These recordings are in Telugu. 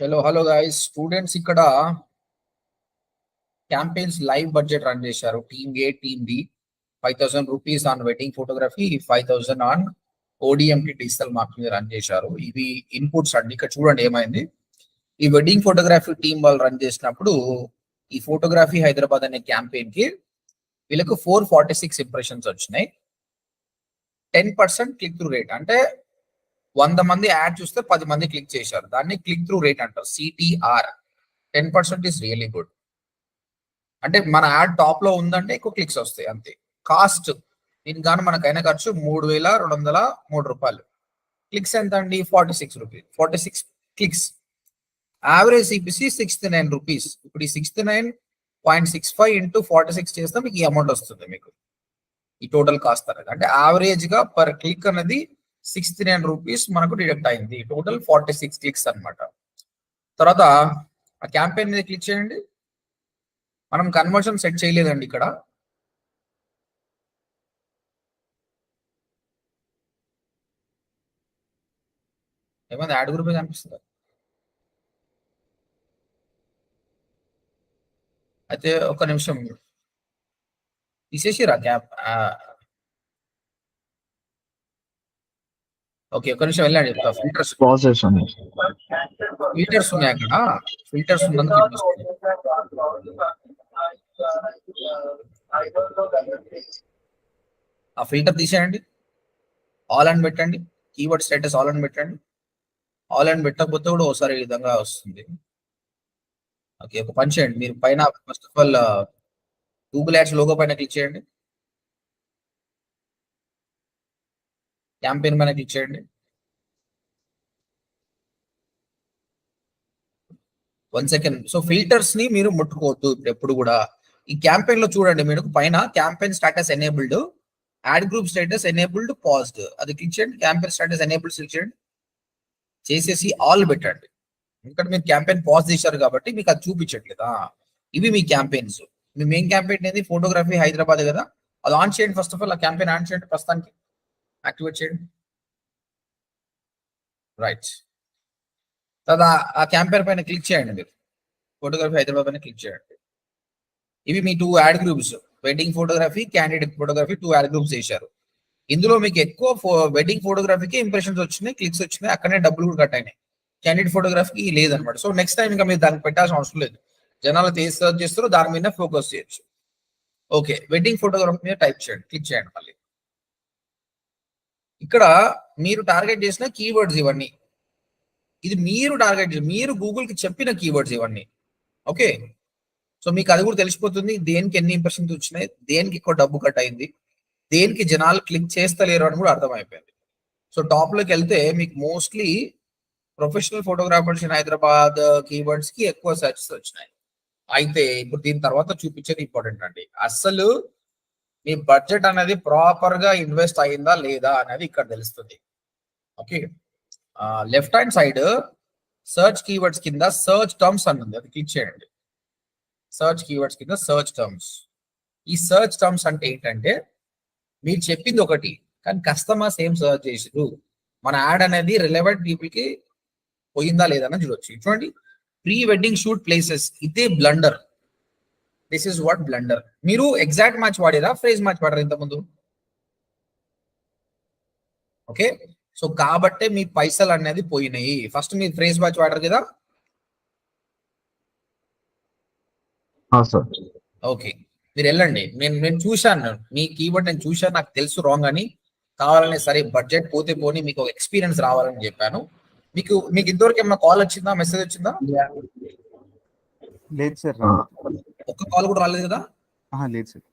హలో హలో గైస్ స్టూడెంట్స్ ఇక్కడ క్యాంపెయిన్స్ లైవ్ బడ్జెట్ రన్ చేశారు. Team A team B five thousand rupees on wedding photography five thousand on ఓడిఎంకి digital marking run చేశారు. ఇవి ఇన్పుట్స్ అండి. ఇక్కడ చూడండి ఏమైంది. ఈ వెడ్డింగ్ ఫోటోగ్రఫీ టీం వాళ్ళు రన్ చేసినప్పుడు ఈ ఫోటోగ్రఫీ హైదరాబాద్ అనే క్యాంపెయిన్కి వీళ్ళకు ఫోర్ ఫార్టీ సిక్స్ ఇంప్రెషన్స్ వచ్చినాయి. Ten percent click through rate అంటే వంద మంది యాడ్ చూస్తే పది మంది క్లిక్ చేశారు. దాన్ని క్లిక్ త్రూ రేట్ అంటారు. CTR ten percent is really good. అంటే మన యాడ్ టాప్లో ఉందంటే ఎక్కువ క్లిక్స్ వస్తాయి అంతే. కాస్ట్ దీనికి గాను మనకైన ఖర్చు మూడు వేల రెండు వందల మూడు రూపాయలు. క్లిక్స్ ఎంత అండి forty six rupees. Forty six clicks. Average CPC sixty nine rupees. ఇప్పుడు ఈ sixty nine point six five into forty six చేస్తే మీకు ఈ అమౌంట్ వస్తుంది మీకు. ఈ టోటల్ కాస్ట్ అనేది. అంటే యావరేజ్గా పర్ క్లిక్ అనేది సిక్స్టీ నైన్ రూపీస్ మనకు డిడక్ట్ అయింది. టోటల్ ఫార్టీ సిక్స్ క్లిక్స్ అనమాట తర్వాత ఆ క్యాంపెయిన్ మీద క్లిక్ చేయండి. మనం కన్వర్షన్ సెట్ చేయలేదండి ఇక్కడ. ఏమైంది? యాడ్ గ్రూప్ కనిపిస్తుందా? అయితే ఒక నిమిషం తీసేసిరా క్యాప్? ఓకే ఒక నిమిషం వెళ్ళండి ఫిల్టర్స్ చేసాను ఫిల్టర్స్ ఉన్నాయి అక్కడ. ఫిల్టర్స్ ఉన్నందుకు. ఆ ఫిల్టర్ తీసేయండి. ఆల్ అని పెట్టండి. కీవర్డ్ స్టేటస్ ఆల్ అని పెట్టండి. ఆల్ అని పెట్టకపోతే కూడా ఒకసారి ఈ విధంగా వస్తుంది. ఓకే ఒక పని చేయండి. మీరు పైన first of all Google ads logo పైన క్లిక్ చేయండి. క్యాంపెయిన్ పైన క్లిక్ చేయండి వన్ సెకండ్ సో ఫిల్టర్స్ని మీరు ముట్టుకోవద్దు ఇప్పుడు ఎప్పుడు కూడా. ఈ క్యాంపెయిన్లో చూడండి మీరు పైన campaign status enabled ad group status enabled paused. అది క్లిక్ చేయండి క్యాంపెయిన్ స్టేటస్ ఎనేబుల్డ్ క్లిక్ చేయండి. చేసేసి ఆల్ పెట్టండి. ఎందుకంటే మీరు క్యాంపెయిన్ పాజ్ చేశారు కాబట్టి మీకు అది చూపించట్లేదా? ఇవి మీ క్యాంపెయిన్స్. మీ మెయిన్ క్యాంపెయిన్ అనేది ఫోటోగ్రఫీ హైదరాబాద్ కదా. అది ఆన్ చేయండి ఫస్ట్ ఆఫ్ ఆల్ ఆ క్యాంపెయిన్ ఆన్ చేయండి ప్రస్తుతానికి. యాక్టివేట్ చేయండి. రైట్ తర్వాత ఆ క్యాంపెయిన్ పైన క్లిక్ చేయండి మీరు. ఫోటోగ్రఫీ హైదరాబాద్ పైన క్లిక్ చేయండి. ఇవి మీ two ad groups wedding photography candidate photography two ad groups చేశారు. ఇందులో మీకు ఎక్కువ వెడ్డింగ్ ఫోటోగ్రఫీకి ఇంప్రెషన్స్ వచ్చినాయి క్లిక్స్ వచ్చినాయి అక్కడనే డబ్బులు కూడా కట్ అయినాయి. క్యాండిడేట్ ఫోటోగ్రఫీకి లేదనమాట సో నెక్స్ట్ టైం ఇంకా మీరు దానికి పెట్టాల్సిన అవసరం లేదు. జనాలు ఏది సర్చ్ చేస్తారో దాని మీద ఫోకస్ చేయొచ్చు. ఓకే వెడ్డింగ్ ఫోటోగ్రఫీ మీద టైప్ చేయండి. క్లిక్ చేయండి మళ్ళీ. ఇక్కడ మీరు టార్గెట్ చేసిన కీవర్డ్స్ ఇవన్నీ. ఇది మీరు టార్గెట్ చేసి మీరు గూగుల్కి చెప్పిన కీవర్డ్స్ ఇవన్నీ. ఓకే సో మీకు అది కూడా తెలిసిపోతుంది దేనికి ఎన్ని ఇంప్రెషన్స్ వచ్చినాయి దేనికి ఎక్కువ డబ్బు కట్ అయింది దేనికి జనాలు క్లిక్ చేస్తలేరు అని కూడా అర్థమైపోయింది. సో టాప్లోకి వెళ్తే మీకు mostly professional photographers in Hyderabad కీవర్డ్స్కి ఎక్కువ సెర్చ్ వచ్చినాయి. అయితే ఇప్పుడు దీని తర్వాత చూపించేది ఇంపార్టెంట్ అండి. అసలు మీ బడ్జెట్ అనేది ప్రాపర్గా ఇన్వెస్ట్ అయిందా లేదా అనేది ఇక్కడ తెలుస్తుంది. Okay left hand side search keywords కింద సర్చ్ టర్మ్స్ అని ఉంది. అది క్లిక్ చేయండి. సర్చ్ కీవర్డ్స్ కింద సర్చ్ టర్మ్స్ ఈ సర్చ్ టర్మ్స్ అంటే ఏంటంటే మీరు చెప్పింది ఒకటి కానీ కస్టమర్స్ ఏం సర్చ్ చేసారు మన యాడ్ అనేది రిలవెంట్ పీపుల్కి పోయిందా లేదా అని చూడొచ్చు. చూడండి. ప్రీ వెడ్డింగ్ షూట్ ప్లేసెస్ ఇదే blunder this is what blunder మీరు ఎగ్జాక్ట్ మ్యాచ్ వాడారా ఫ్రేజ్ మ్యాచ్ వాడారా ఇంతకుముందు? ఓకే సో కాబట్టే మీ పైసలు అనేది పోయినాయి. ఫస్ట్ మీరు ఫ్రేజ్ మ్యాచ్ వాడారు కదా? ఓకే మీరు వెళ్ళండి. నేను నేను చూశాను. మీ కీవర్డ్ నేను చూశాను. నాకు తెలుసు రాంగ్ అని. కావాలని సరే బడ్జెట్ పోతే పోని మీకు ఒక ఎక్స్పీరియన్స్ రావాలని చెప్పాను. మీకు మీకు ఇంతవరకు ఏమైనా కాల్ వచ్చిందా? మెసేజ్ వచ్చిందా? లేదు సార్ ఒక్క కాల్ కూడా రాలేదు కదా? లేదు సార్.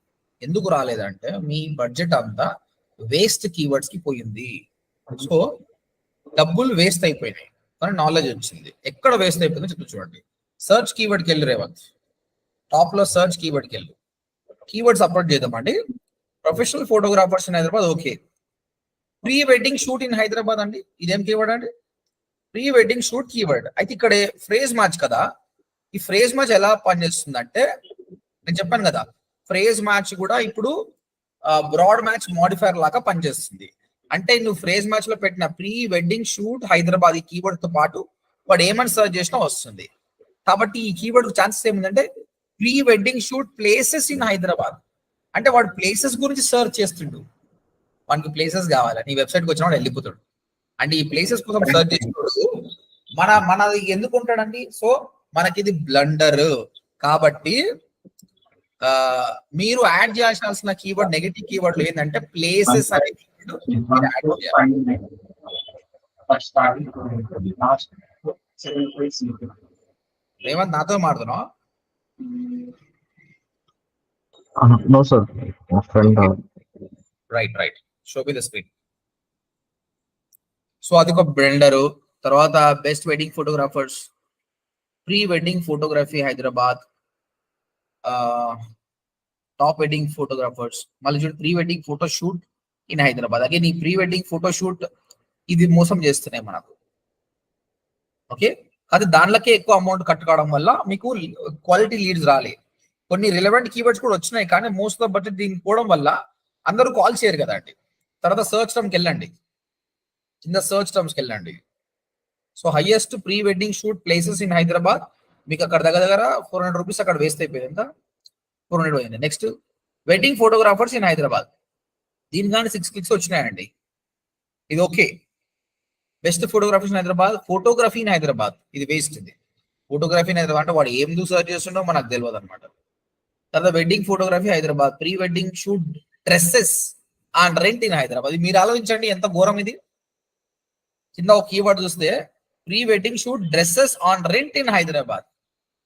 ఎందుకు రాలేదంటే మీ బడ్జెట్ అంతా వేస్ట్ కీవర్డ్స్కి పోయింది. సో డబ్బులు వేస్ట్ అయిపోయినాయి. కానీ నాలెడ్జ్ వచ్చింది. ఎక్కడ వేస్ట్ అయిపోయిందో చెప్తూ చూడండి. సర్చ్ కీవర్డ్కి వెళ్ళి రేవంత్ టాప్లో సర్చ్ కీవర్డ్కి వెళ్ళు. కీవర్డ్స్ అప్లోడ్ చేద్దామండి. Professional photographers in Hyderabad okay pre wedding shoot in Hyderabad అండి. ఇదేం కీవర్డ్ అండి? ప్రీ వెడ్డింగ్ షూట్ కీవర్డ్ అయితే ఇక్కడ ఫ్రేజ్ మ్యాచ్ కదా. ఈ ఫ్రేజ్ మ్యాచ్ ఎలా పనిచేస్తుంది అంటే నేను చెప్పాను కదా ఫ్రేజ్ మ్యాచ్ కూడా ఇప్పుడు బ్రాడ్ మ్యాచ్ మోడిఫైర్ లాగా పనిచేస్తుంది. అంటే నువ్వు ఫ్రేజ్ మ్యాచ్లో పెట్టిన ప్రీ వెడ్డింగ్ షూట్ హైదరాబాద్ ఈ కీవర్డ్తో పాటు వాడు ఏమని సర్చ్ చేసినా వస్తుంది. కాబట్టి ఈ కీవర్డ్ ఛాన్సెస్ ఏముందంటే pre wedding shoot places in Hyderabad. అంటే వాడు ప్లేసెస్ గురించి సర్చ్ చేస్తుండు. వానికి ప్లేసెస్ కావాలి? నీ వెబ్సైట్కి వచ్చిన వాడు వెళ్ళిపోతాడు. అంటే ఈ ప్లేసెస్ కోసం సర్చ్ చేసినప్పుడు మన మనది ఎందుకు ఉంటాడండి? సో మనకి ఇది బ్లండర్ కాబట్టి మీరు యాడ్ చేయాల్సిన కీవర్డ్ నెగటివ్ కీవర్డ్లు ఏంటంటే ప్లేసెస్ అనే keyword మీరు add చేయాలి. రేవంత్ నాతో మాడుతున్నావు right right show be the screen so అది ఒక బ్లెండర్ తర్వాత best wedding photographers pre wedding photography Hyderabad top wedding photographers మళ్ళీ చూడు pre wedding photo shoot in Hyderabad అగే నీ ప్రీ వెడ్డింగ్ ఫోటో షూట్ ఇది మోసం చేస్తున్నాయి మనకు. ఓకే అది దానిలోకే ఎక్కువ అమౌంట్ కట్టుకోవడం వల్ల మీకు క్వాలిటీ లీడ్స్ రాలే. కొన్ని రిలవెంట్ కీవర్డ్స్ కూడా వచ్చినాయి కానీ మోస్ట్ ఆఫ్ బడ్జెట్ దీనికి పోవడం వల్ల అందరూ కాల్ చేయరు కదా అండి తర్వాత సర్చ్ టర్మ్కి వెళ్ళండి. కింద సర్చ్ టర్మ్స్కి వెళ్ళండి. So highest pre wedding shoot places in Hyderabad మీకు అక్కడ దగ్గర దగ్గర ఫోర్ హండ్రెడ్ రూపీస్ అక్కడ వేస్ట్ అయిపోయింది ఎంత? ఫోర్ హండ్రెడ్ పోయింది. Next wedding photographers in Hyderabad దీని కానీ సిక్స్ క్లిక్స్ వచ్చినాయండి. ఇది okay best photographers in Hyderabad photography in Hyderabad ఇది వేస్ట్ ఇది. ఫోటోగ్రఫీ ఇన్ హైదరాబాద్ అంటే వాడు ఏం దూ సర్చ్ చేస్తుండో మనకు తెలియదు అనమాట తర్వాత wedding photography Hyderabad pre wedding shoot dresses and rent in Hyderabad ఇది మీరు ఆలోచించండి ఎంత ఘోరం ఇది. కింద ఒక కీవర్డ్ చూస్తే pre wedding shoot dresses on rent in Hyderabad.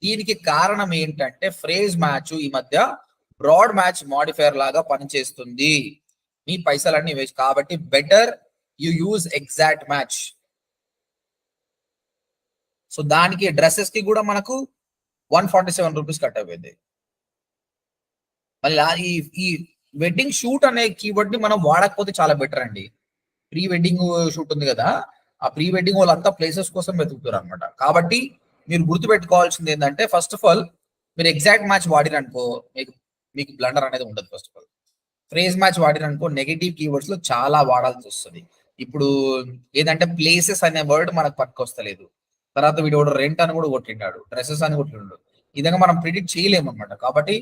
దీనికి కారణం ఏంటంటే ఫ్రేజ్ మ్యాచ్ ఈ మధ్య బ్రాడ్ మ్యాచ్ మాడిఫైర్ లాగా పనిచేస్తుంది. మీ పైసలన్నీ వేసి కాబట్టి better you use exact match. So దానికి డ్రెస్సెస్కి కూడా మనకు one forty seven rupees cut అయిపోయింది. మళ్ళీ ఈ ఈ వెడ్డింగ్ షూట్ అనే కీవర్డ్ని మనం వాడకపోతే చాలా బెటర్ అండి. ప్రీ వెడ్డింగ్ షూట్ ఉంది కదా ఆ ప్రీ వెడ్డింగ్ వాళ్ళంతా ప్లేసెస్ కోసం వెతుకుతారు అనమాట కాబట్టి మీరు గుర్తుపెట్టుకోవాల్సింది ఏంటంటే ఫస్ట్ ఆఫ్ ఆల్ మీరు ఎగ్జాక్ట్ మ్యాచ్ వాడిరనుకో మీకు మీకు బ్లండర్ అనేది ఉండదు first of all phrase match వాడిరనుకో negative కీవర్డ్స్లో చాలా వాడాల్సి వస్తుంది. ఇప్పుడు ఏదంటే ప్లేసెస్ అనే వర్డ్ మనకు పట్టుకొస్తలేదు. తర్వాత వీడు రెంట్ అని కూడా కొట్టిండాడు డ్రెస్సెస్ అని కొట్టిండు. ఈ విధంగా మనం ప్రిడిక్ట్ చేయలేము అనమాట కాబట్టి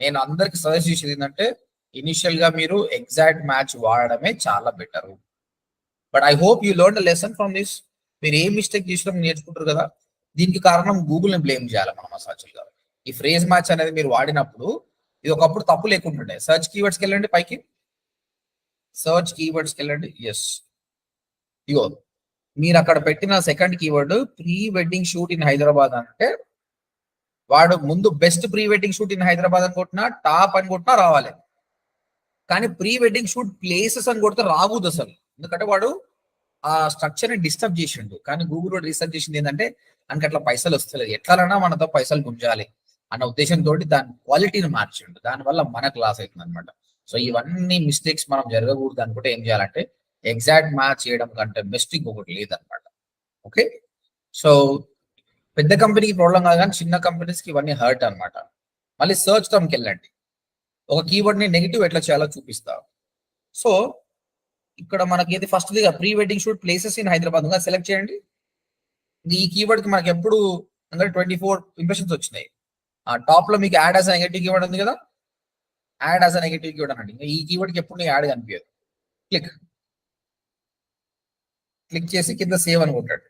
నేను అందరికి సజెస్ట్ చేసేది ఏంటంటే ఇనిషియల్గా మీరు ఎగ్జాక్ట్ మ్యాచ్ వాడడమే చాలా better but I hope you learn lesson from this మీరు ఏ మిస్టేక్ చేసినా నేర్చుకుంటారు కదా. దీనికి కారణం గూగుల్ని బ్లేమ్ చేయాలి మనం అసలు గారు ఈ ఫ్రేజ్ మ్యాచ్ అనేది మీరు వాడినప్పుడు ఇది ఒకప్పుడు తప్పు లేకుంటుండే. సర్చ్ కీవర్డ్స్కి వెళ్ళండి పైకి. సర్చ్ కీవర్డ్స్కి వెళ్ళండి. ఎస్ ఇగో మీరు అక్కడ పెట్టిన second keyword pre wedding shoot in Hyderabad అంటే వాడు ముందు best pre wedding shoot in Hyderabad అని కొట్టినా టాప్ అని కొట్టినా రావాలి. కానీ ప్రీ వెడ్డింగ్ షూట్ ప్లేసెస్ అని కొడితే రాకూడదు అసలు. ఎందుకంటే వాడు ఆ స్ట్రక్చర్ని డిస్టర్బ్ చేసిండు. కానీ గూగుల్ వాడు రీసెర్చ్ చేసింది ఏంటంటే మనకి అట్లా పైసలు వస్తలేదు. ఎట్లనైనా మనతో పైసలు గుంజాలి అన్న ఉద్దేశంతో దాని క్వాలిటీని మార్చిండు. దానివల్ల మనకు లాస్ అవుతుంది అనమాట సో ఇవన్నీ మిస్టేక్స్ మనం జరగకూడదు అనుకుంటే ఏం చేయాలంటే ఎగ్జాక్ట్ మ్యాచ్ చేయడం కంటే బెస్ట్ ఇంకొకటి లేదనమాట ఓకే సో పెద్ద కంపెనీకి ప్రాబ్లం కాదు కానీ చిన్న కంపెనీస్కి ఇవన్నీ హర్ట్ అన్నమాట. మళ్ళీ సర్చ్ టర్మ్కి వెళ్ళండి. ఒక కీవర్డ్ని నెగిటివ్ ఎట్లా చేయాలో చూపిస్తా. సో ఇక్కడ మనకి ఏది first pre wedding shoot places in Hyderabad ఉందా? సెలెక్ట్ చేయండి. ఈ కీవర్డ్కి మనకి ఎప్పుడు అంటే ట్వంటీ ఫోర్ ఇంప్రెషన్స్ వచ్చినాయి. ఆ టాప్లో మీకు యాడ్ యాజ్ నెగటివ్ కీవర్డ్ ఉంది కదా? యాడ్ యాజ్ నెగటివ్ కీవర్డ్ అనండి. ఈ కీవర్డ్కి ఎప్పుడు యాడ్ కనిపించదు. క్లిక్ క్లిక్ చేసి కింద సేవ్ అని కొట్టాడు.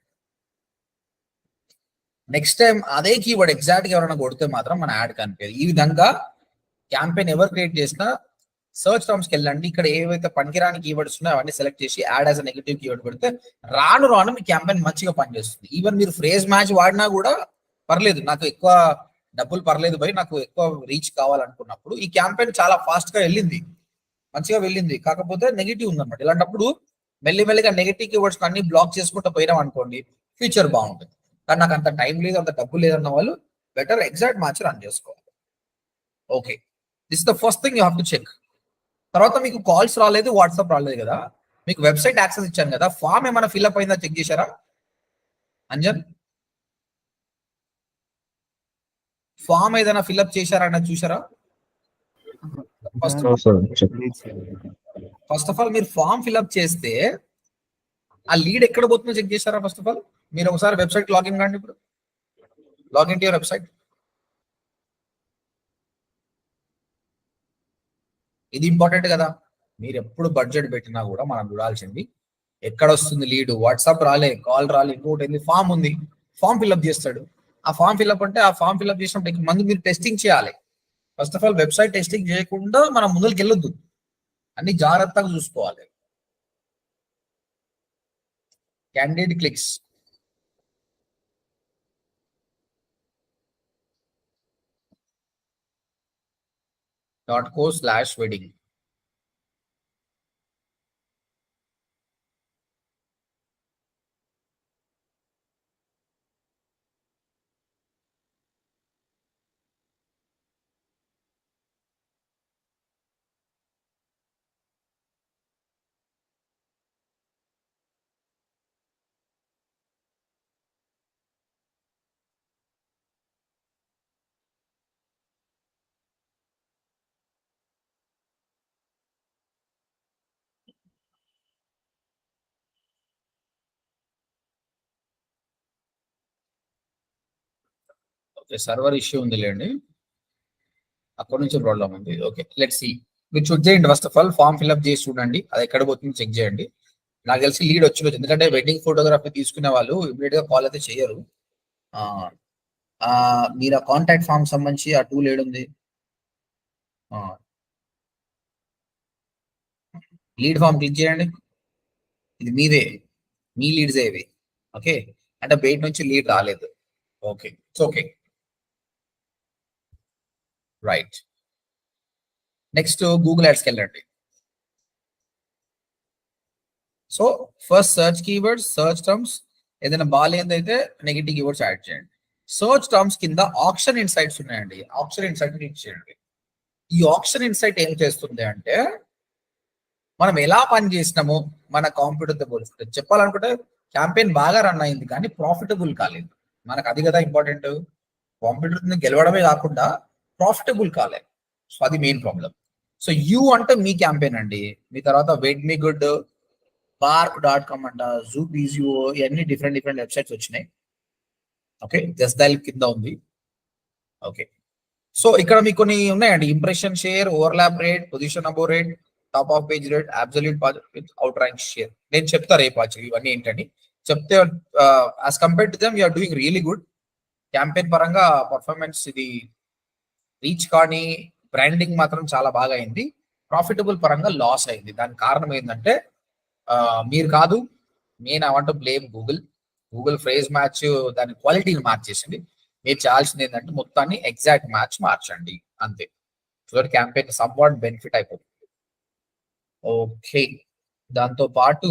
నెక్స్ట్ టైం అదే కీవర్డ్ ఎగ్జాక్ట్గా ఎవరైనా కొడితే మాత్రం మన యాడ్ కనిపించదు. ఈ విధంగా క్యాంపెయిన్ ఎవరు క్రియేట్ చేసినా సర్చ్ టర్మ్స్కి వెళ్ళండి. ఇక్కడ ఏవైతే పనికిరాని కీవర్డ్స్ ఉన్నాయో అవన్నీ సెలెక్ట్ చేసి యాడ్ యాజ్ నెగిటివ్ కీవర్డ్ పెడితే రాను రాను మీ క్యాంపెయిన్ మంచిగా పనిచేస్తుంది. ఈవెన్ మీరు ఫ్రేజ్ మ్యాచ్ వాడినా కూడా పర్లేదు. నాకు ఎక్కువ డబ్బులు పర్లేదు భయ్. నాకు ఎక్కువ రీచ్ కావాలనుకున్నప్పుడు ఈ క్యాంపెయిన్ చాలా ఫాస్ట్గా వెళ్ళింది. మంచిగా వెళ్ళింది. కాకపోతే నెగిటివ్ ఉందన్నమాట. ఇలాంటప్పుడు మెల్లిమెల్లిగా నెగిటివ్ కీవర్డ్స్ అన్ని బ్లాక్ చేసుకుంటూ పోయినాం అనుకోండి ఫ్యూచర్ బాగుంటుంది. కానీ నాకు అంత టైం లేదు అంత డబ్బు లేదన్న వాళ్ళు బెటర్ ఎగ్జాక్ట్ మ్యాచ్ రన్ చేసుకోవాలి. Okay this the first thing you have to check తర్వాత మీకు కాల్స్ రాలేదు వాట్సాప్ రాలేదు కదా. మీకు వెబ్సైట్ యాక్సెస్ ఇచ్చాను కదా. ఫామ్ ఏమైనా ఫిల్అప్ అయిందా చెక్ చేశారా? అంజన్? ఫామ్ ఏదైనా ఫిల్అప్ చేశారా అన్నది చూసారా ఫస్ట్. ఫస్ట్ ఆఫ్ ఆల్ మీరు ఫామ్ ఫిల్అప్ చేస్తే ఆ లీడ్ ఎక్కడ పోతుందో చెక్ చేశారా ఫస్ట్ ఆఫ్ ఆల్ మీరు ఒకసారి వెబ్సైట్ లాగిన్ కండి ఇప్పుడు. లాగిన్ టు యువర్ వెబ్సైట్ ఇది ఇంపార్టెంట్ కదా. మీరు ఎప్పుడు బడ్జెట్ పెట్టినా కూడా మనం చూడాల్సింది ఎక్కడ వస్తుంది లీడ్ వాట్సాప్ రాలే కాల్ రాలే ఇంకోటి ఏంది? ఫామ్ ఉంది. ఫామ్ ఫిల్అప్ చేస్తాడు. ఆ ఫామ్ ఫిల్అప్ అంటే ఆ ఫామ్ ఫిల్అప్ చేసినప్పుడు ముందు మీరు టెస్టింగ్ చేయాలి. First of all website testing చేయకుండా మనం ముందుకు వెళ్ళొద్దు. అన్ని జాగ్రత్తగా చూసుకోవాలి. Candidate clicks dot co slash wedding okay server issue ఉంది లేండి అక్కడ నుంచి ప్రాబ్లం ఉంది. ఓకే లెట్ సి మీరు చూడ్ చేయండి first of all form fill up చేసి చూడండి. అది ఎక్కడ పోతుంది చెక్ చేయండి. నాకు తెలిసి లీడ్ వచ్చి ఎందుకంటే వెడ్డింగ్ ఫోటోగ్రఫీ తీసుకునే వాళ్ళు ఇమీడియట్గా కాల్ అయితే చేయరు. మీరు ఆ కాంటాక్ట్ ఫామ్ సంబంధించి ఆ టూల్ ఏడుంది? లీడ్ ఫామ్ క్లిక్ చేయండి. ఇది మీదే. మీ లీడ్స్ ఏవి ఓకే అంటే బయట నుంచి లీడ్ రాలేదు. Okay it's okay right next Google యాడ్స్కి వెళ్ళండి so first search keywords search terms ఏదైనా బాగాలేదైతే నెగిటివ్ కీవర్డ్స్ యాడ్ చేయండి. సర్చ్ టర్మ్స్ కింద ఆప్షన్ ఇన్సైట్స్ ఉన్నాయండి. ఆప్షన్ ఇన్సైట్ క్లిక్ చేయండి. ఈ ఆప్షన్ ఇన్సైట్ ఏం చేస్తుంది అంటే మనం ఎలా పని చేసినాము మన కాంప్యూటర్తో పోలిస్తే చెప్పాలనుకుంటే క్యాంపెయిన్ బాగా రన్ అయింది కానీ ప్రాఫిటబుల్ కాలేదు. మనకు అది కదా ఇంపార్టెంట్ కాంప్యూటర్ గెలవడమే కాకుండా ప్రాఫిటబుల్ కాలేదు సో అది మెయిన్ ప్రాబ్లం సో యూ అంటే మీ క్యాంపెయిన్ అండి. మీ తర్వాత వెయిట్ మీ గుడ్ పార్క్ డాట్ కామ్ అంట జూ పీజిఓ ఇవన్నీ డిఫరెంట్ డిఫరెంట్ వెబ్సైట్స్ వచ్చినాయి. ఓకే జస్ట్ డైల్ కింద ఉంది. ఓకే సో ఇక్కడ మీకు కొన్ని ఉన్నాయండి. Impression share overlap rate position above rate top of page rate absolute outrank share నేను చెప్తా రేపు ఇవన్నీ ఏంటండి? చెప్తే as compare to them you're doing really good campaign పరంగా పర్ఫార్మెన్స్ ఇది రీచ్ కానీ బ్రాండింగ్ మాత్రం చాలా బాగా అయింది. ప్రాఫిటబుల్ పరంగా లాస్ అయింది. దానికి కారణం ఏంటంటే మీరు కాదు నేను అవంట blame Google Google phrase match దాని క్వాలిటీని మార్చేసింది. మీరు చేయాల్సింది ఏంటంటే మొత్తాన్ని ఎగ్జాక్ట్ మ్యాచ్ మార్చండి. అంతే. సో క్యాంపెయిన్ సమ్వాట్ బెనిఫిట్ అయిపోతుంది. ఓకే దాంతో పాటు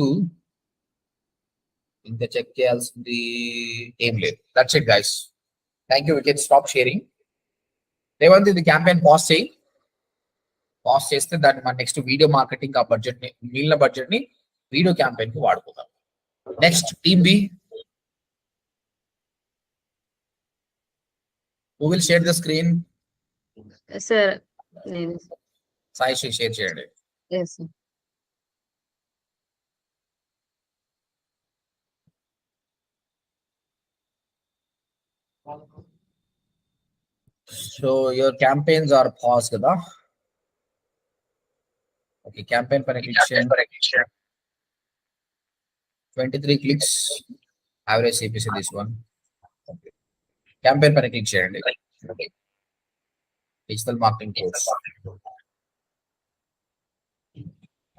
ఇంకా చెక్ చేయాల్సింది ఏం లేదు. That's it guys thank you wicket stop sharing Revanth ఇది క్యాంపెయిన్ పాస్ చేయి పాస్ చేస్తే దాన్ని మన నెక్స్ట్ వీడియో మార్కెటింగ్ ఆ బడ్జెట్ని మిగిలిన బడ్జెట్ని వీడియో క్యాంపెయిన్కి వాడుకుందాం. Next team B who will share the screen sir నేను. సాయి షేర్ చేయండి yes sir so your campaigns are pass కదా? ఓకే క్యాంపెయిన్ పైన క్లిక్ చేయండి twenty three clicks average CPC this one campaign పైన క్లిక్ చేయండి digital marketing course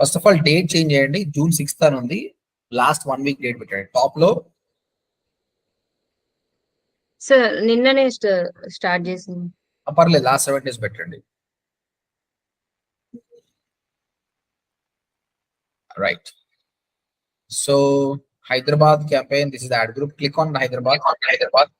first of all date change చేయండి. జూన్ సిక్స్త్ అని ఉంది లాస్ట్ వన్ వీక్ డేట్ పెట్టండి. టాప్లో సార్ నిన్ననే స్టార్ట్ చేసింది. పర్లేదు లాస్ట్ సెవెన్ డేస్ పెట్టండి. Right so Hyderabad campaign this is ad group click on Hyderabad Hyderabad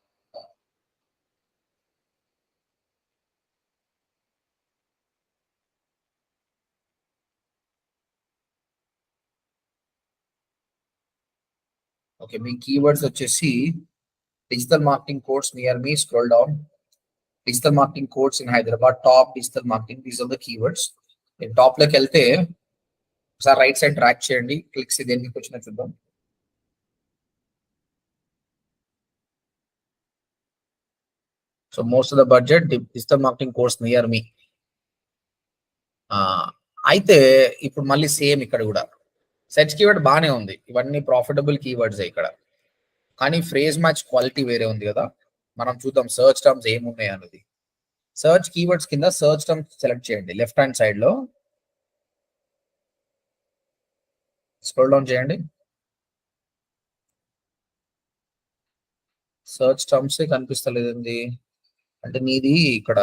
okay me keywords వచ్చేసి digital marketing course near me, down digital Digital marketing in Hyderabad top digital digital marketing, these the the keywords. నేను టాప్లోకి వెళ్తే సార్ రైట్ సైడ్ ట్రాక్ చేయండి. క్లిక్స్ దేనికి వచ్చినా చూద్దాం. So most of the budget digital marketing course near me అయితే ఇప్పుడు మళ్ళీ సేమ్ ఇక్కడ కూడా. సెర్చ్ కీవర్డ్ బాగానే ఉంది. ఇవన్నీ ప్రాఫిటబుల్ కీవర్డ్స్ ఇక్కడ. కానీ ఫ్రేజ్ మ్యాచ్ క్వాలిటీ వేరే ఉంది కదా. మనం చూద్దాం సర్చ్ టర్మ్స్ ఏమున్నాయి అన్నది. సర్చ్ కీవర్డ్స్ కింద సర్చ్ టర్మ్స్ సెలెక్ట్ చేయండి. లెఫ్ట్ హ్యాండ్ సైడ్లో. స్క్రోల్ డౌన్ చేయండి. సర్చ్ టర్మ్స్ కనిపిస్తలేదండి. అంటే నీది ఇక్కడ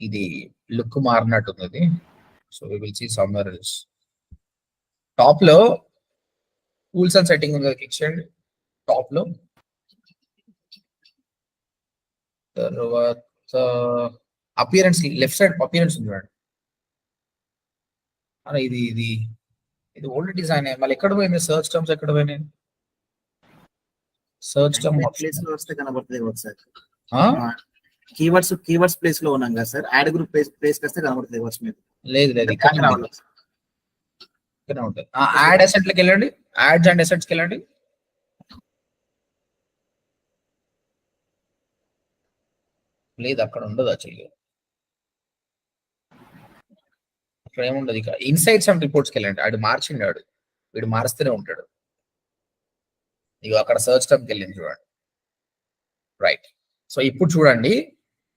ఇది లుక్ మారినట్టుంది. ఉంది so will see somewhere else టాప్లో టూల్స్ అండ్ సెట్టింగ్ ఉంది చేయండి టాప్లో తర్వాత అపియరెన్స్ లెఫ్ట్ సైడ్ అపియరెన్స్ ఉంది చూడండి అరే ఇది ఇది ఇది ఓల్డ్ డిజైన్ మళ్ళీ ఎక్కడ పోయింది? సర్చ్ టర్మ్స్ ఎక్కడ పోయినాయి? సర్చ్ టర్మ్ ప్లేస్లో వస్తే కనబడుతుంది కదా సార్ కీవర్డ్స్ కీవర్డ్స్ ప్లేస్లో ఉన్నాం కదా sir. Ad group place place వస్తే కనబడుతుంది వర్డ్స్ మీద. లేదు లేదు. ఇక్కడనే ఉంటుంది. యాడ్ అసెట్లకి వెళ్ళండి. యాడ్స్ అండ్ ఎసెట్స్కి వెళ్ళండి. లేదు అక్కడ ఉండదు యాక్చువల్గా అక్కడ ఏముండదు ఇక. ఇన్సైట్స్ అండ్ రిపోర్ట్స్కి వెళ్ళండి. ఆడు మార్చిండు ఆడు వీడు మారుస్తూనే ఉంటాడు. ఇక అక్కడ సర్చ్ టర్మ్కి వెళ్ళింది చూడండి. రైట్ సో ఇప్పుడు చూడండి.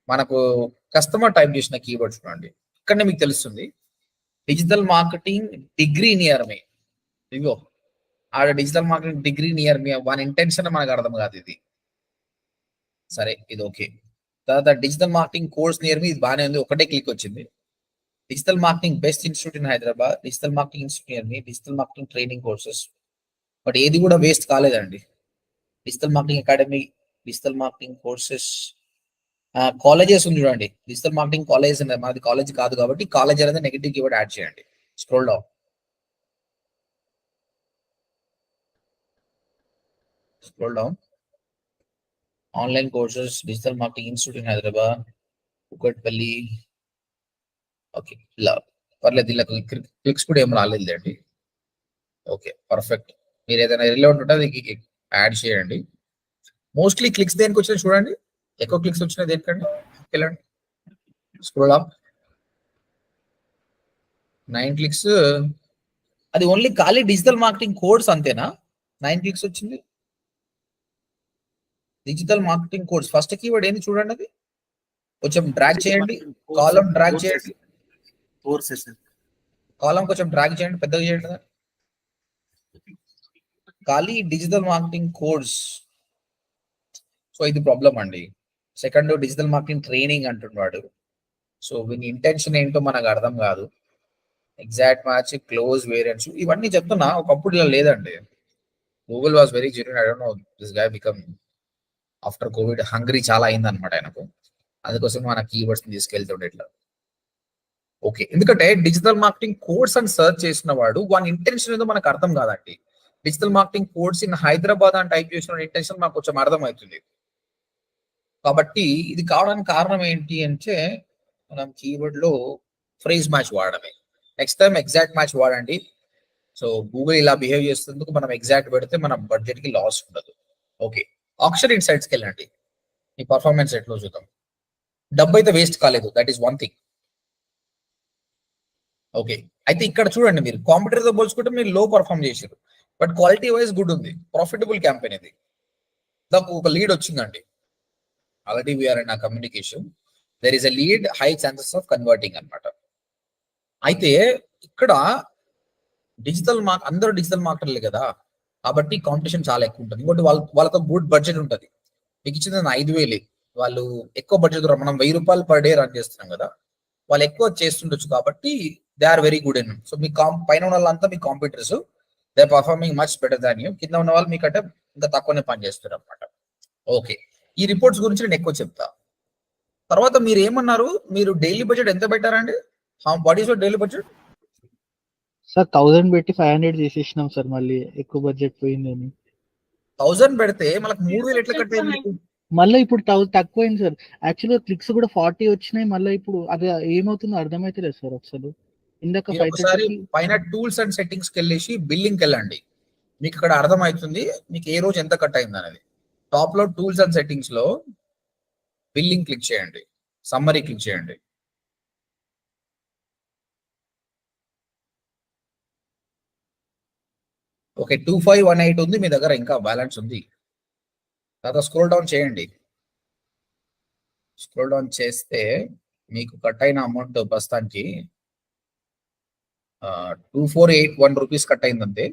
మనకు కస్టమర్ టైప్ చేసిన కీవర్డ్ చూడండి. ఇక్కడనే మీకు తెలుస్తుంది. Digital marketing degree near me ఇగో. ఆడ digital marketing degree near me one intention మనకు అర్థం కాదు ఇది. సరే ఇది ఓకే తర్వాత digital marketing course near me ఇది బాగానే ఉంది ఒకటే క్లిక్ వచ్చింది. Digital marketing best institute in Hyderabad digital marketing institute near me digital marketing training courses but ఏది కూడా వేస్ట్ కాలేదండి. Digital marketing academy digital marketing courses colleges ఉంది చూడండి. డిజిటల్ మార్కెటింగ్ కాలేజెస్ అనేది మాది కాలేజ్ కాదు కాబట్టి కాలేజ్ అనేది నెగిటివ్ కీవర్డ్ యాడ్ చేయండి. Scroll down scroll down online courses digital marketing institute in Hyderabad Kukatpally okay ఇలా పర్లేదు ఇలా క్లిక్స్ కూడా ఏం రాలేదు అండి ఓకే పర్ఫెక్ట్ మీరు ఏదైనా రిలవెంట్ ఉంటే అది యాడ్ చేయండి. మోస్ట్లీ క్లిక్స్ దేనికి వచ్చినాయి చూడండి. ఎక్కువ క్లిక్స్ వచ్చినాయి దేనికండి? వెళ్ళండి స్క్రోల్ అప్ నైన్ క్లిక్స్ అది ఓన్లీ ఖాళీ డిజిటల్ మార్కెటింగ్ కోర్స్ అంతేనా? నైన్ క్లిక్స్ వచ్చింది. Digital marketing course first keyword ఏంది చూడండి అది? కొంచెం డ్రాగ్ చేయండి. కాలం డ్రాగ్ చేయండి. కోర్సెస్ కాలం కొంచెం డ్రాగ్ చేయండి పెద్దగా చేయండి. ఖాళీ డిజిటల్ మార్కెటింగ్ కోర్స్ సో ఇది ప్రాబ్లం అండి. సెకండ్ డిజిటల్ మార్కెటింగ్ ట్రైనింగ్ అంటున్నాడు. సో వీని ఇంటెన్షన్ ఏంటో మనకు అర్థం కాదు. ఎగ్జాక్ట్ మ్యాచ్ క్లోజ్ వేరియంట్స్ ఇవన్నీ చెప్తున్నా ఒకప్పుడు ఇలా లేదండి. Google was very genuine I don't know this guy become after COVID hungry చాలా అయింది అనమాట ఆయనకు. అందుకోసం మన కీవర్డ్స్ తీసుకెళ్తుండే ఇట్లా. ఓకే. ఎందుకంటే డిజిటల్ మార్కెటింగ్ కోర్స్ అని సర్చ్ చేసిన వాడు వాని ఇంటెన్షన్ ఏదో మనకు అర్థం కాదండి. Digital marketing course in Hyderabad అని టైప్ చేసిన ఇంటెన్షన్ మనకు కొంచెం అర్థం అవుతుంది కాబట్టి ఇది కావడానికి కారణం ఏంటి అంటే మనం కీవర్డ్లో ఫ్రేజ్ మ్యాచ్ వాడడమే నెక్స్ట్ టైం ఎగ్జాక్ట్ మ్యాచ్ వాడండి. సో గూగుల్ ఇలా బిహేవ్ చేసేందుకు మనం ఎగ్జాక్ట్ పెడితే మన బడ్జెట్కి లాస్ ఉండదు. ఓకే ఆప్షన్ ఇన్సైట్స్కి వెళ్ళండి. ఈ పర్ఫార్మెన్స్ ఎట్లో చూద్దాం. డబ్బు అయితే వేస్ట్ కాలేదు. That is one thing okay అయితే ఇక్కడ చూడండి మీరు. కాంపిటీటర్తో పోల్చుకుంటే మీరు లో పర్ఫామ్ చేశారు బట్ క్వాలిటీ వైజ్ గుడ్ ఉంది. ప్రాఫిటబుల్ క్యాంపెయిన్ ఇది. నాకు ఒక లీడ్ వచ్చిందండి. Already we're in uh communication there is a lead high chances of converting అన్నమాట. అయితే ఇక్కడ డిజిటల్ మార్క్ అందరూ డిజిటల్ మార్కెటర్లే కదా. కాబట్టి కాంపిటీషన్ చాలా ఎక్కువ ఉంటుంది. ఇంకోటి వాళ్ళ వాళ్ళతో గుడ్ బడ్జెట్ ఉంటుంది. మీకు ఇచ్చింది ఐదు వేలే. వాళ్ళు ఎక్కువ బడ్జెట్ మనం వెయ్యి రూపాయలు పర్ డే రన్ చేస్తున్నాం కదా. వాళ్ళు ఎక్కువ చేస్తుండొచ్చు కాబట్టి they are very good in so మీ కాం పైన ఉన్న వాళ్ళంతా మీ competitors they performing much better than you కింద ఉన్న వాళ్ళు మీకంటే ఇంకా తక్కువనే పని చేస్తారు అనమాట ఓకే ఈ రిపోర్ట్స్ గురించి నేను ఎక్కువ చెప్తా. తర్వాత మీరు ఏమన్నారు? మీరు డైలీ బడ్జెట్ ఎంత పెట్టారండి? What is your daily budget sir thousand పెట్టి ఫైవ్ హండ్రెడ్ చేసేసినాం సార్ మళ్ళీ. ఎక్కువ బడ్జెట్ పోయిందని థౌసండ్ పెడితే మనకు మూడు వేలు ఎట్లా మీకు మళ్ళీ ఇప్పుడు తక్కువైంది సార్. యాక్చువల్గా క్లిక్స్ కూడా ఫార్టీ వచ్చినాయి మళ్ళీ ఇప్పుడు అది ఏమవుతుందో అర్థమైతలేదు సార్ అసలు. ఇందాక ఒకసారి పైన టూల్స్ అండ్ సెట్టింగ్స్కి వెళ్ళేసి బిల్లింగ్ వెళ్ళండి. మీకు ఇక్కడ అర్థమవుతుంది మీకు ఏ రోజు ఎంత కట్ అయింది అనేది. టాప్లో టూల్స్ అండ్ సెట్టింగ్స్లో బిల్లింగ్ క్లిక్ చేయండి. సమ్మరీ క్లిక్ చేయండి. Okay two five one eight ఉంది మీ దగ్గర ఇంకా బ్యాలెన్స్ ఉంది. తర్వాత స్క్రోల్ డౌన్ చేయండి. స్క్రోల్ డౌన్ చేస్తే మీకు కట్ అయిన అమౌంట్ ప్రస్తుతానికి two four eight one rupees cut అయింది అంతే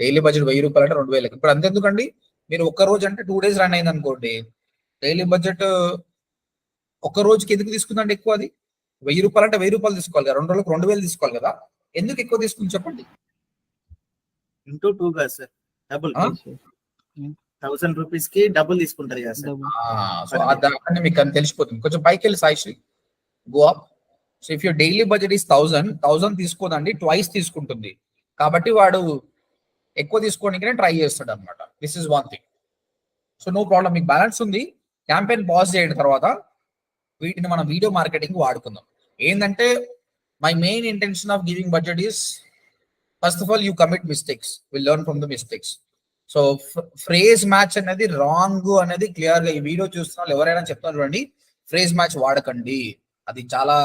డైలీ బడ్జెట్ వెయ్యి రూపాయలు అంటే రెండు వేలకి. ఇప్పుడు అంతెందుకండి? మీరు ఒక్క రోజు అంటే టూ డేస్ రన్ అయింది అనుకోండి డైలీ బడ్జెట్ ఒక్క రోజుకి ఎందుకు తీసుకుందండి ఎక్కువ అది? వెయ్యి రూపాయలు అంటే వెయ్యి రూపాయలు తీసుకోవాలి కదా రెండు రోజులకు రెండు వేలు తీసుకోవాలి కదా? ఎందుకు ఎక్కువ తీసుకుని చెప్పండి. ఇంటూ టూ కదా సార్? డబుల్? థౌసండ్ రూపీస్కి డబుల్ తీసుకుంటారు కదా సార్. సో మీకు అని తెలిసిపోతుంది. కొంచెం పైకి వెళ్ళి Saisri go up so if you daily budget is thousand thousand తీసుకోదండి twice తీసుకుంటుంది. కాబట్టి వాడు ఎక్కువ తీసుకోవడానికి ట్రై చేస్తాడు అనమాట this is one thing so no problem మీకు బ్యాలెన్స్ ఉంది. క్యాంపెయిన్ పాజ్ చేయడం తర్వాత. వీటిని మనం వీడియో మార్కెటింగ్ వాడుకుందాం. ఏంటంటే my main intention of giving budget is first of all you commit mistakes will learn from the mistakes so phrase match అనేది రాంగ్ అనేది క్లియర్గా ఈ వీడియో చూస్తున్న వాళ్ళు ఎవరైనా చెప్తారు చూడండి ఫ్రేజ్ మ్యాచ్ వాడకండి. అది చాలా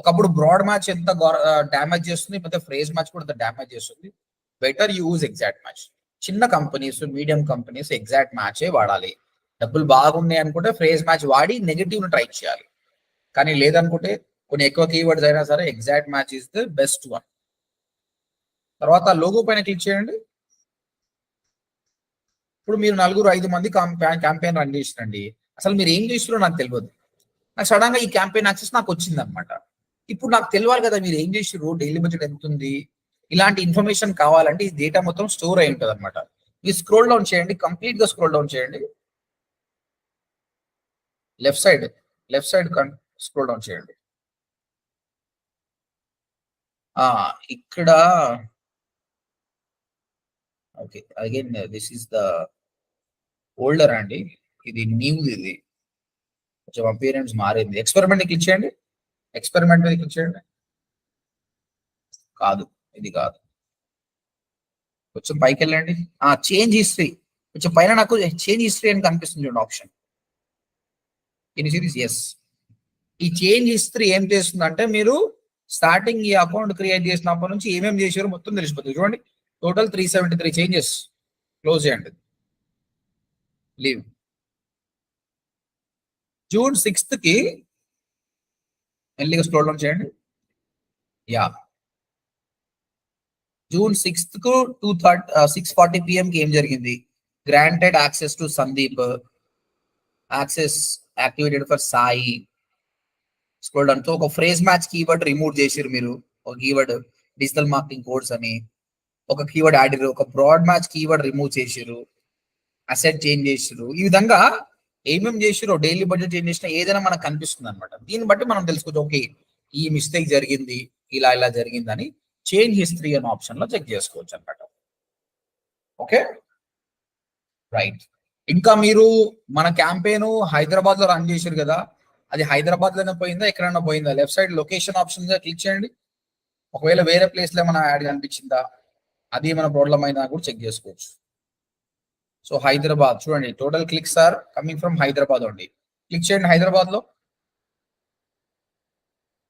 ఒకప్పుడు బ్రాడ్ మ్యాచ్ ఎంత డ్యామేజ్ చేస్తుంది పెద్ద ఫ్రేజ్ మ్యాచ్ కూడా అంత డ్యామేజ్ చేస్తుంది. బెటర్ యూజ్ ఎగ్జాక్ట్ మ్యాచ్ చిన్న కంపెనీస్ మీడియం కంపెనీస్ ఎగ్జాక్ట్ మ్యాచే వాడాలి. డబ్బులు బాగున్నాయి అనుకుంటే ఫ్రేజ్ మ్యాచ్ వాడి నెగిటివ్ ట్రై చేయాలి. కానీ లేదనుకుంటే కొన్ని ఎక్కువ కీవర్డ్స్ అయినా సరే exact match is the best one తర్వాత లోగో పైన క్లిక్ చేయండి. ఇప్పుడు మీరు నలుగురు ఐదు మంది క్యాంపెయిన్ రన్ చేసినండి అసలు మీరు ఏం చేస్తున్నారో నాకు తెలియదు. నాకు సడన్గా ఈ క్యాంపెయిన్ యాక్సెస్ నాకు వచ్చింది అనమాట ఇప్పుడు నాకు తెలియాలి కదా మీరు ఏం చేసారు డైలీ బడ్జెట్ ఎంత ఉంది ఇలాంటి ఇన్ఫర్మేషన్ కావాలంటే ఈ డేటా మొత్తం స్టోర్ అయి ఉంటుంది అనమాట మీరు స్క్రోల్ డౌన్ చేయండి. కంప్లీట్గా స్క్రోల్ డౌన్ చేయండి. Left side left side scroll down చేయండి. ఇక్కడ okay again this is the older అండి ఇది న్యూ ఇది. కొంచెం అపీరెన్స్ మారింది. ఎక్స్పెరిమెంట్ క్లిక్ చేయండి ఎక్స్పెరిమెంట్ మీద క్లిక్ చేయండి కాదు ఇది కాదు. కొంచెం పైకి వెళ్ళండి. ఆ చేంజ్ హిస్టరీ కొంచెం పైన నాకు చేంజ్ హిస్టరీ అని కనిపిస్తుంది చూడండి ఆప్షన్ ఇన్ సిరీస్ ఎస్ ఈ చేంజ్ హిస్టరీ ఏం చేస్తుందంటే మీరు స్టార్టింగ్ ఈ అకౌంట్ క్రియేట్ చేసినప్పటి నుంచి ఏమేమి చేసారో మొత్తం తెలిసిపోతుంది. చూడండి. Total three seventy three changes close చేయండి. లీవ్ జూన్ సిక్స్త్కి మెల్లిగా స్క్రోల్ డౌన్ చేయండి. Yeah June సిక్స్త్కు two thirty six forty PM కి ఏం జరిగింది? Granted access to Sandeep access activated for Sai scroll down so ఒక ఫ్రేజ్ మ్యాచ్ కీవర్డ్ రిమూవ్ చేసిరు మీరు. ఒక కీవర్డ్ డిజిటల్ మార్కెటింగ్ కోర్స్ అని. ఒక కీవర్డ్ యాడ్ ఒక బ్రాడ్ మ్యాచ్ కీవర్డ్ రిమూవ్ చేసిరు అసెట్ చేంజ్ చేసిరు ఈ విధంగా ఏమేమి చేసిరో డైలీ బడ్జెట్ చేంజ్ చేసినా ఏదైనా మనకు కనిపిస్తుంది అనమాట దీన్ని బట్టి మనం తెలుసుకోవచ్చు ఓకే ఈ మిస్టేక్ జరిగింది ఇలా ఇలా జరిగిందని చేంజ్ హిస్టరీ అనే ఆప్షన్లో చెక్ చేసుకోవచ్చు అనమాట ఓకే? రైట్ ఇంకా మీరు మన క్యాంపెయిన్ హైదరాబాద్లో రన్ చేశారు కదా అది హైదరాబాద్లోనే పోయిందా ఎక్కడైనా పోయిందా? Left side location option click చేయండి. ఒకవేళ వేరే ప్లేస్లో ఏమైనా యాడ్ కనిపించిందా? అది మన ప్రాబ్లం అయినా కూడా చెక్ చేసుకోవచ్చు. సో హైదరాబాద్ చూడండి total clicks are coming from Hyderabad అండి. క్లిక్ చేయండి హైదరాబాద్లో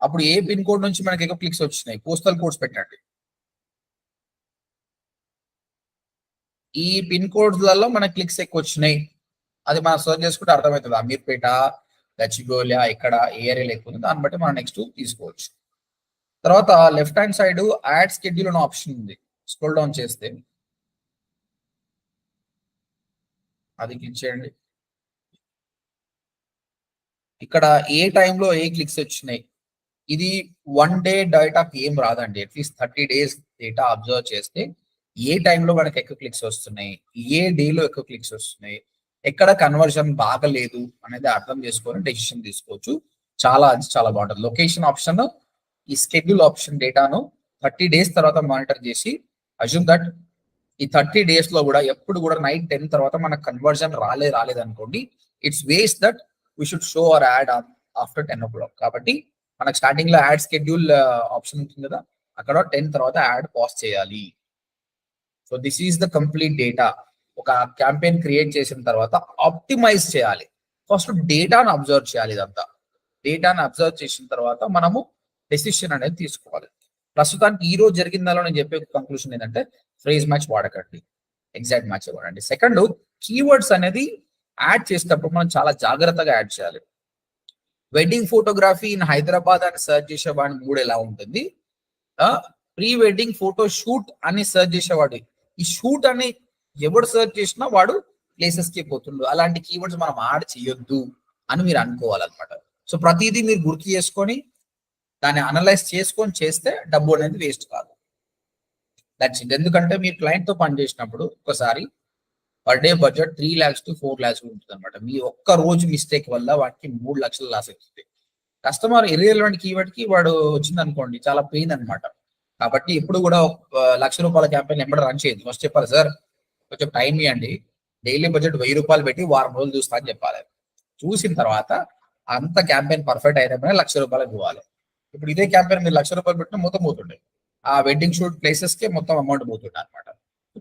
అప్పుడు ఏ పిన్ కోడ్ నుంచి మనకి ఎక్కువ క్లిక్స్ వచ్చినాయి? పోస్టల్ కోడ్స్ పెట్టండి. ఈ పిన్ కోడ్స్లలో మన క్లిక్స్ ఎక్కువ వచ్చినాయి. అది మనం సర్చ్ చేసుకుంటే అర్థమవుతుంది? అమీర్పేట గచ్చిబౌలియా ఇక్కడ ఏ ఏరియాలో ఎక్కువ ఉంది దాన్ని బట్టి మనం నెక్స్ట్ తీసుకోవచ్చు. తర్వాత left hand side ad schedule అనే ఆప్షన్ ఉంది. స్క్రోల్ డౌన్ చేస్తే అది క్లిక్ చేయండి. ఇక్కడ ఏ టైంలో ఏ క్లిక్స్ వచ్చినాయి? ఇది వన్ డే డేటాకి ఏం రాదండి. At least thirty days data observe చేస్తే ఏ టైంలో మనకి ఎక్కువ క్లిక్స్ వస్తున్నాయి? ఏ డేలో ఎక్కువ క్లిక్స్ వస్తున్నాయి? ఎక్కడ కన్వర్షన్ బాగలేదు అనేది అర్థం చేసుకొని డెసిషన్ తీసుకోవచ్చు. చాలా అది చాలా బాగుంటుంది. లొకేషన్ ఆప్షన్ ఈ స్కెడ్యూల్ ఆప్షన్ డేటాను థర్టీ డేస్ తర్వాత మానిటర్ చేసి అజ్యూమ్ దట్ ఈ థర్టీ డేస్లో కూడా ఎప్పుడు కూడా నైట్ టెన్ తర్వాత మనకు కన్వర్జన్ రాలే రాలేదు అనుకోండి it's waste that we should show our ad after ten o'clock కాబట్టి మనకు స్టార్టింగ్లో యాడ్ స్కెడ్యూల్ ఆప్షన్ ఉంటుంది కదా అక్కడ టెన్ తర్వాత యాడ్ పాస్ చేయాలి. So this is the complete data ఒక క్యాంపెయిన్ క్రియేట్ చేసిన తర్వాత ఆప్టిమైజ్ చేయాలి. ఫస్ట్ డేటాను అబ్జర్వ్ చేయాలి ఇదంతా. డేటాను అబ్జర్వ్ చేసిన తర్వాత మనము డెసిషన్ అనేది తీసుకోవాలి. ప్రస్తుతానికి ఈ రోజు జరిగిన దానిలో నేను చెప్పే కంక్లూషన్ ఏంటంటే ఫ్రేజ్ మ్యాచ్ వాడకండి. ఎగ్జాక్ట్ మ్యాచ్ వాడండి. సెకండ్ కీవర్డ్స్ అనేది యాడ్ చేసేటప్పుడు మనం చాలా జాగ్రత్తగా యాడ్ చేయాలి. వెడ్డింగ్ ఫోటోగ్రఫీ ఇన్ హైదరాబాద్ అని సెర్చ్ చేసేవాడి మూడు ఎలా ఉంటుంది? ప్రీ వెడ్డింగ్ ఫోటో షూట్ అని సెర్చ్ చేసేవాడు. ఈ షూట్ అని ఎవడు సెర్చ్ చేసినా వాడు ప్లేసెస్కి పోతుండు. అలాంటి కీవర్డ్స్ మనం యాడ్ చేయొద్దు అని మీరు అనుకోవాలన్నమాట. సో ప్రతిదీ మీరు గుర్తు చేసుకొని దాన్ని అనలైజ్ చేసుకొని చేస్తే డబ్బు అనేది వేస్ట్ కాదు. దట్స్ ఇట్ ఎందుకంటే మీరు క్లయింట్తో పని చేసినప్పుడు ఒకసారి per day budget three lakhs to four lakhs ఉంటుంది అనమాట మీ ఒక్క రోజు మిస్టేక్ వల్ల వాటికి మూడు లక్షలు లాస్ అవుతుంది. కస్టమర్ ఇర్రెలవెంట్ కీవర్డ్కి వాడు వచ్చింది అనుకోండి చాలా పెయిన్ అన్నమాట. కాబట్టి ఇప్పుడు కూడా ఒక లక్ష రూపాయల క్యాంపెయిన్ ఎప్పుడు రన్ చేయదు ఫస్ట్ చెప్పాలి సార్ కొంచెం టైం ఇవ్వండి డైలీ బడ్జెట్ వెయ్యి రూపాయలు పెట్టి వారం రోజులు చూస్తా అని చెప్పాలి. చూసిన తర్వాత అంత క్యాంపెయిన్ పర్ఫెక్ట్ అయినప్పుడే లక్ష రూపాయలకు ఇవ్వాలి. ఇప్పుడు ఇదే క్యాంపెయిన్ మీరు లక్ష రూపాయలు పెట్టిన మొత్తం పోతుండే. ఆ వెడ్డింగ్ షూట్ ప్లేసెస్కి మొత్తం అమౌంట్ పోతుండే అనమాట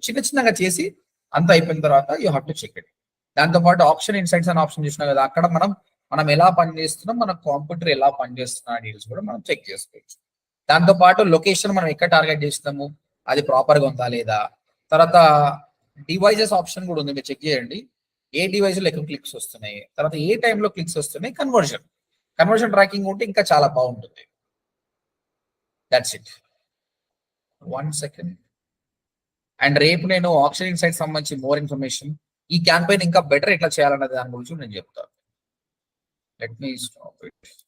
చిన్న చిన్నగా చేసి అంత అయిపోయిన తర్వాత you have to check it దాంతో పాటు ఆప్షన్ ఇన్సైట్స్ అని ఆప్షన్ చూసినా కదా అక్కడ మనం మనం ఎలా పని చేస్తున్నాం మన కాంప్యూటర్ ఎలా పనిచేస్తున్నా డీటెయిల్స్ కూడా మనం చెక్ చేసుకోవచ్చు. దాంతో పాటు లొకేషన్ మనం ఎక్కడ టార్గెట్ చేస్తున్నాము అది ప్రాపర్గా ఉందా లేదా? తర్వాత డివైజెస్ ఆప్షన్ కూడా ఉంది మీరు చెక్ చేయండి. ఏ డివైస్లో ఎక్కువ క్లిక్స్ వస్తున్నాయి? తర్వాత ఏ టైంలో క్లిక్స్ వస్తున్నాయి? కన్వర్షన్ కన్వర్షన్ ట్రాకింగ్ ఉంటే ఇంకా చాలా బాగుంటుంది. That's it one second and రేపు నేను ఆక్సిజన్ సైట్ సంబంధించి మోర్ ఇన్ఫర్మేషన్ ఈ క్యాంపెయిన్ ఇంకా బెటర్ ఎట్లా చేయాలనే దాని గురించి నేను చెప్తాను. Let me stop it